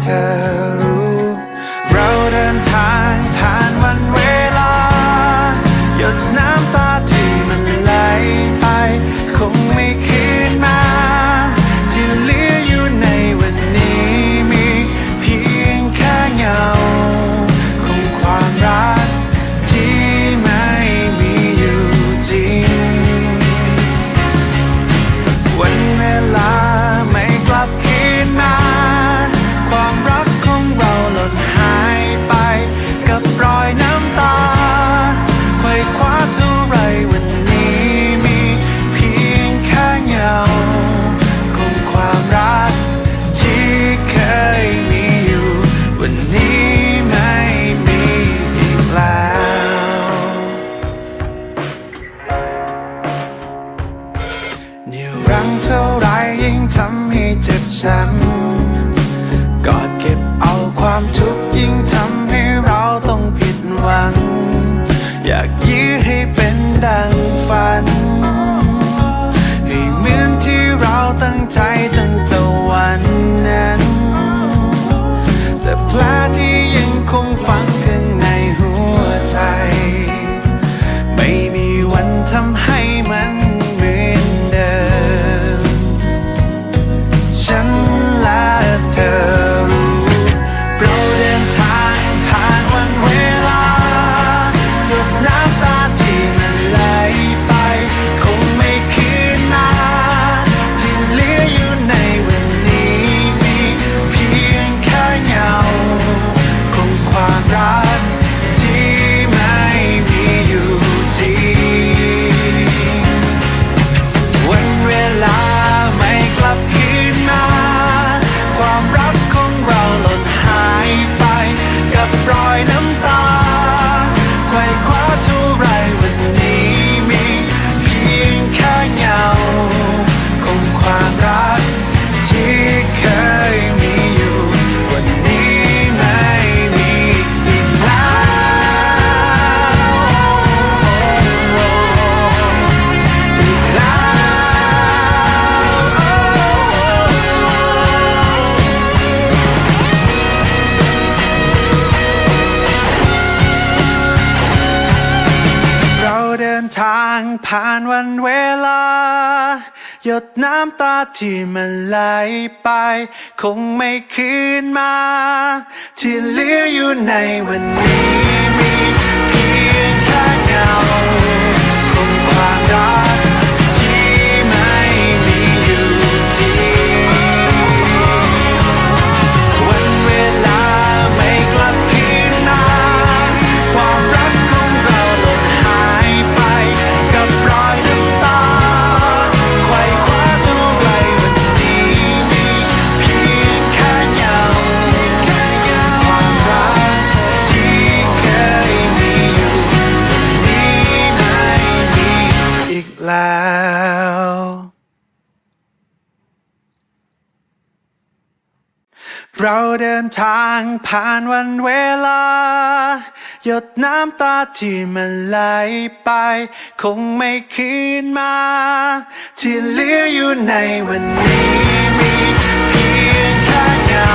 เธอรู้ ยวรั้งเท่าไรยิ่งทำให้เจ็บช้ำกอดเก็บเอาความทุกข์ยิ่งทำให้เราต้องผิดหวัง อยากยื้อให้เป็นดังฝัน ให้เหมือนที่เราตั้งใจตั้งแต่วันนั้น แต่แผลที่ยังคงฝังข้างในหัวใจ ไม่มีวันทำให้ ทางผ่านวันเวลา หยดน้ำตาที่มันไหลไป คงไม่คืนมา ที่เหลืออยู่ในวันนี้มีเพียงแค่เงา เราเดินทางผ่านวันเวลา หยดน้ำตาที่มันไหลไป คงไม่คืนมา ที่เหลืออยู่ในวันนี้มีเพียงแค่เงา